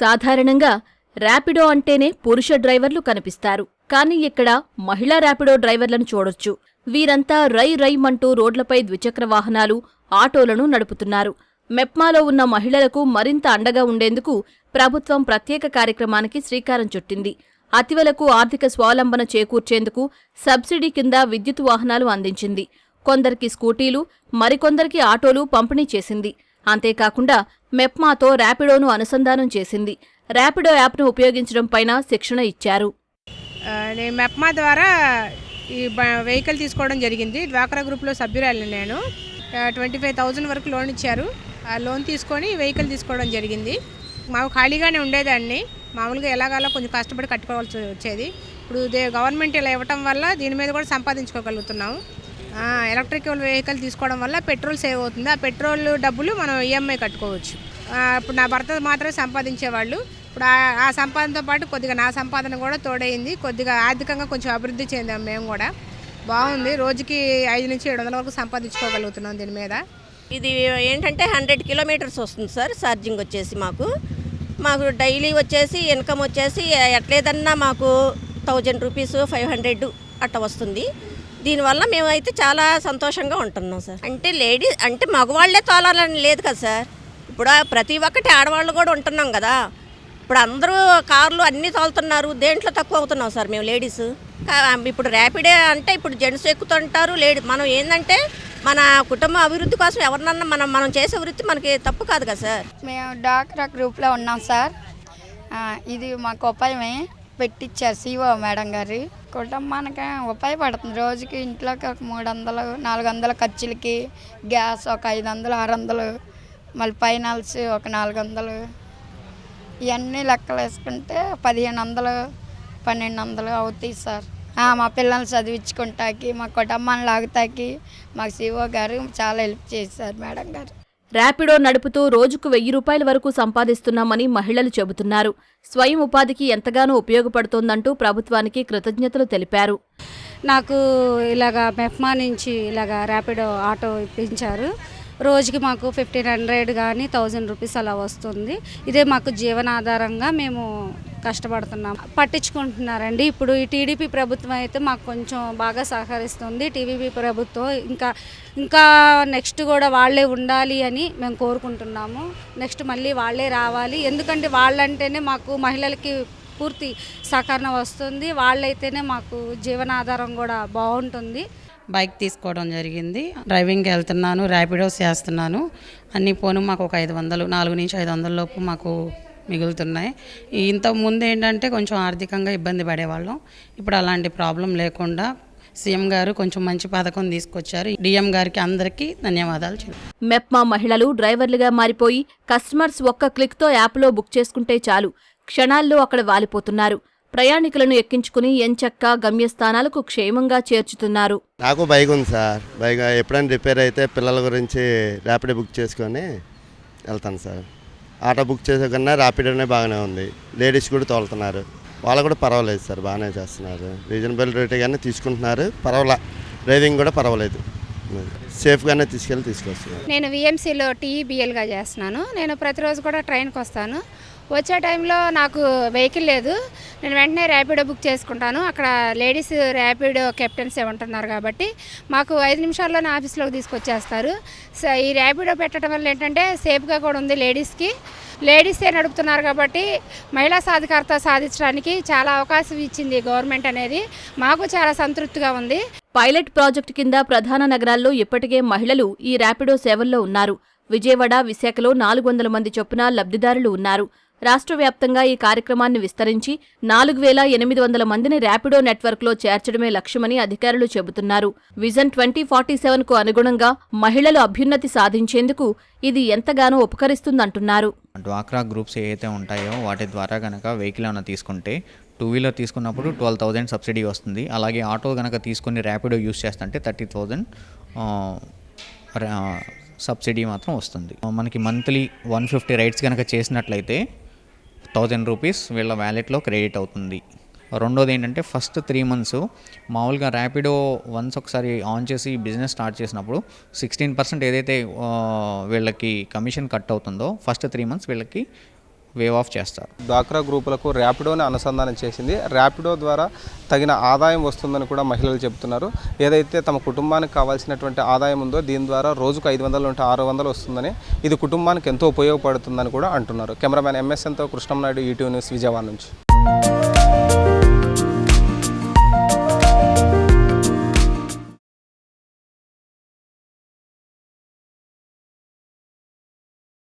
సాధారణంగా ర్యాపిడో అంటేనే పురుష డ్రైవర్లు కనిపిస్తారు. కానీ ఇక్కడ మహిళా ర్యాపిడో డ్రైవర్లను చూడొచ్చు. వీరంతా రై రైమంటూ రోడ్లపై ద్విచక్ర వాహనాలు ఆటోలను నడుపుతున్నారు. మెప్మాలో ఉన్న మహిళలకు మరింత అండగా ఉండేందుకు ప్రభుత్వం ప్రత్యేక కార్యక్రమానికి శ్రీకారం చుట్టింది. అతివలకు ఆర్థిక స్వావలంబన చేకూర్చేందుకు సబ్సిడీ కింద విద్యుత్ వాహనాలు అందించింది. కొందరికి స్కూటీలు మరికొందరికి ఆటోలు పంపిణీ చేసింది. అంతేకాకుండా మెప్మాతో ర్యాపిడోను అనుసంధానం చేసింది. ర్యాపిడో యాప్ను ఉపయోగించడం పైన శిక్షణ ఇచ్చారు. నేను మెప్మా ద్వారా ఈ బ- వెహికల్ తీసుకోవడం జరిగింది. డ్వాక్రా గ్రూప్లో సభ్యురాలు నేను. ట్వంటీ ఫైవ్ థౌజండ్ వరకు లోన్ ఇచ్చారు. ఆ లోన్ తీసుకొని వెహికల్ తీసుకోవడం జరిగింది. మాకు ఖాళీగానే ఉండేదాన్ని. మామూలుగా ఎలాగాలో కొంచెం కష్టపడి కట్టుకోవాల్సి వచ్చేది. ఇప్పుడు దే గవర్నమెంట్ ఇలా ఇవ్వటం వల్ల దీని మీద కూడా సంపాదించుకోగలుగుతున్నాము. ఎలక్ట్రికల్ వెహికల్ తీసుకోవడం వల్ల పెట్రోల్ సేవ్ అవుతుంది. ఆ పెట్రోల్ డబ్బులు మనం ఈఎంఐ కట్టుకోవచ్చు. ఇప్పుడు నా భర్త మాత్రమే సంపాదించేవాళ్ళు ఇప్పుడు ఆ- ఆ సంపాదనతో పాటు కొద్దిగా నా సంపాదన కూడా తోడైంది కొద్దిగా ఆర్థికంగా కొంచెం అభివృద్ధి చెందాం మేము కూడా. బాగుంది. రోజుకి ఐదు నుంచి ఏడు వందల వరకు సంపాదించుకోగలుగుతున్నాం దీని మీద. ఇది ఏంటంటే హండ్రెడ్ కిలోమీటర్స్ వస్తుంది సార్ ఛార్జింగ్ వచ్చేసి మాకు. మాకు డైలీ వచ్చేసి ఇన్కమ్ వచ్చేసి ఎట్లేదన్నా మాకు థౌజండ్ రూపీస్ ఫైవ్ హండ్రెడ్ అట్ట వస్తుంది. దీనివల్ల మేమైతే చాలా సంతోషంగా ఉంటున్నాం సార్. అంటే లేడీ అంటే మగవాళ్ళే తోలాలని లేదు కదా సార్. ఇప్పుడు ప్రతి ఒక్కటి ఆడవాళ్ళు కూడా ఉంటున్నాం కదా. ఇప్పుడు అందరూ కార్లు అన్నీ తోలుతున్నారు. దేంట్లో తక్కువ అవుతున్నాం సార్ మేము లేడీస్? ఇప్పుడు ర్యాపిడే అంటే ఇప్పుడు జెంట్స్ ఎక్కుతుంటారు లేడీ మనం ఏంటంటే మన కుటుంబ అభివృద్ధి కోసం ఎవరినన్నా మనం మనం చేసే వృత్తి మనకి తప్పు కాదు కదా సార్. మేము డాక్రా గ్రూప్లో ఉన్నాం సార్. ఇది మాకు ఉపాయమే. పెట్టించారు సిఓ మేడం గారు. కుటుంబానికి ఉపయోగపడుతుంది. రోజుకి ఇంట్లోకి ఒక మూడు వందలు నాలుగు వందల ఖర్చులకి గ్యాస్ ఒక ఐదు వందలు ఆరు వందలు మళ్ళీ ఫైనాల్స్ ఒక నాలుగు వందలు ఇవన్నీ లెక్కలు వేసుకుంటే పదిహేను వందలు పన్నెండు వందలు అవుతాయి సార్. మా పిల్లల్ని చదివించుకుంటాకి మా కుటుంబాన్ని లాగుతాకి మాకు సిఓ గారు చాలా హెల్ప్ చేశారు మేడం గారు. ర్యాపిడో నడుపుతూ రోజుకు వెయ్యి రూపాయల వరకు సంపాదిస్తున్నామని మహిళలు చెబుతున్నారు. స్వయం ఉపాధికి ఎంతగానో ఉపయోగపడుతోందంటూ ప్రభుత్వానికి కృతజ్ఞతలు తెలిపారు. నాకు ఇలాగా మెఫ్మా నుంచి ఇలాగా ర్యాపిడో ఆటో ఇప్పించారు. రోజుకి మాకు ఫిఫ్టీన్ హండ్రెడ్ కానీ థౌజండ్ రూపీస్ అలా వస్తుంది. ఇదే మాకు జీవనాధారంగా మేము కష్టపడుతున్నాం. పట్టించుకుంటున్నారండి. ఇప్పుడు ఈ టీడీపీ ప్రభుత్వం అయితే మాకు కొంచెం బాగా సహకరిస్తుంది. టీవీపీ ప్రభుత్వం ఇంకా ఇంకా నెక్స్ట్ కూడా వాళ్ళే ఉండాలి అని మేము కోరుకుంటున్నాము. నెక్స్ట్ మళ్ళీ వాళ్ళే రావాలి. ఎందుకంటే వాళ్ళంటేనే మాకు మహిళలకి పూర్తి సహకరణ వస్తుంది. వాళ్ళైతేనే మాకు జీవనాధారం కూడా బాగుంటుంది. బైక్ తీసుకోవడం జరిగింది. డ్రైవింగ్కి వెళ్తున్నాను. ర్యాపిడోస్ చేస్తున్నాను. అన్ని పోను మాకు ఒక ఐదు వందలు నాలుగు నుంచి ఐదు వందల లోపు మాకు మిగులుతున్నాయి. ఇంత ముందు ఏంటంటే కొంచెం ఆర్థికంగా ఇబ్బంది పడేవాళ్ళం. ఇప్పుడు అలాంటి ప్రాబ్లం లేకుండా సీఎం గారు కొంచెం మంచి పథకం తీసుకొచ్చారు. డిఎం గారికి అందరికీ ధన్యవాదాలు. మెప్మా మహిళలు డ్రైవర్లుగా మారిపోయి కస్టమర్స్ ఒక్క క్లిక్తో యాప్లో బుక్ చేసుకుంటే చాలు. క్షణాల్లో అక్కడ వాలిపోతున్నారు. ప్రయాణికులను ఎక్కించుకుని ఎంచక్కా గమ్యస్థానాలకు క్షేమంగా చేర్చుతున్నారు. నాకు బైక్ ఉంది సార్. బైక్ ఎప్పుడైనా రిపేర్ అయితే పిల్లల గురించి ర్యాపిడో బుక్ చేసుకొని వెళ్తాను సార్. ఆటో బుక్ చేసే కన్నా ర్యాపిడోనే బాగానే ఉంది. లేడీస్ కూడా తోలుతున్నారు. వాళ్ళు కూడా పర్వాలేదు సార్ బాగానే చేస్తున్నారు. రీజనబుల్ రేట్గానే తీసుకుంటున్నారు. పర్వాలా డ్రైవింగ్ కూడా పర్వాలేదు. సేఫ్గానే తీసుకెళ్ళి తీసుకొస్తున్నాను నేను విఎంసీలో టీఈబిఎల్గా చేస్తున్నాను. నేను ప్రతిరోజు కూడా ట్రైన్కి వస్తాను. వచ్చే టైంలో నాకు వెహికల్ లేదు. నేను వెంటనే ర్యాపిడో బుక్ చేసుకుంటాను. అక్కడ లేడీస్ ర్యాపిడో కెప్టెన్స్ ఉంటున్నారు కాబట్టి మాకు ఐదు నిమిషాల్లోనే ఆఫీస్లోకి తీసుకొచ్చేస్తారు. సో ఈ ర్యాపిడో పెట్టడం వల్ల ఏంటంటే సేఫ్గా కూడా ఉంది లేడీస్కి. లేడీసే నడుపుతున్నారు కాబట్టి మహిళా సాధికారత సాధించడానికి చాలా అవకాశం ఇచ్చింది గవర్నమెంట్ అనేది. మాకు చాలా సంతృప్తిగా ఉంది. పైలట్ ప్రాజెక్టు కింద ప్రధాన నగరాల్లో ఇప్పటికే మహిళలు ఈ ర్యాపిడో సేవల్లో ఉన్నారు. విజయవాడ విశాఖలో నాలుగు వందల మంది చొప్పున లబ్ధిదారులు ఉన్నారు. రాష్ట్ర వ్యాప్తంగా ఈ కార్యక్రమాన్ని విస్తరించి నాలుగు వేల ఎనిమిది వందల మందిని ర్యాపిడో నెట్వర్క్లో చేర్చడమే లక్ష్యమని అధికారులు చెబుతున్నారు. విజన్ ట్వంటీ ఫార్టీ సెవెన్కు అనుగుణంగా మహిళలు అభ్యున్నతి సాధించేందుకు ఇది ఎంతగానో ఉపకరిస్తుందంటున్నారు. డ్వాక్రా గ్రూప్స్ ఏవైతే ఉంటాయో వాటి ద్వారా కనుక వెహికల్ ఏమైనా తీసుకుంటే టూ వీలర్ తీసుకున్నప్పుడు ట్వెల్వ్ థౌజండ్ సబ్సిడీ వస్తుంది. అలాగే ఆటో కనుక తీసుకుని ర్యాపిడో యూస్ చేస్తుంటే థర్టీ థౌజండ్ సబ్సిడీ మాత్రం వస్తుంది. మనకి మంత్లీ వన్ ఫిఫ్టీ రైడ్స్ కనుక చేసినట్లయితే థౌజండ్ రూపీస్ వీళ్ళ వ్యాలెట్లో క్రెడిట్ అవుతుంది. రెండోది ఏంటంటే ఫస్ట్ త్రీ మంత్స్ మామూలుగా ర్యాపిడో వన్స్ ఒకసారి ఆన్ చేసి బిజినెస్ స్టార్ట్ చేసినప్పుడు సిక్స్టీన్ పర్సెంట్ ఏదైతే వీళ్ళకి కమిషన్ కట్ అవుతుందో ఫస్ట్ త్రీ మంత్స్ వీళ్ళకి వేవ్ ఆఫ్ చేస్తారు. డ్వాక్రా గ్రూపులకు ర్యాపిడోని అనుసంధానం చేసింది. ర్యాపిడో ద్వారా తగిన ఆదాయం వస్తుందని కూడా మహిళలు చెబుతున్నారు. ఏదైతే తమ కుటుంబానికి కావాల్సినటువంటి ఆదాయం ఉందో దీని ద్వారా రోజుకు ఐదు వందల నుండి ఆరు వందలు వస్తుందని ఇది కుటుంబానికి ఎంతో ఉపయోగపడుతుందని కూడా అంటున్నారు. కెమెరామ్యాన్ ఎంఎస్ఎన్తో కృష్ణంనాయుడు ఈటీవీ న్యూస్ విజయవాడ నుంచి.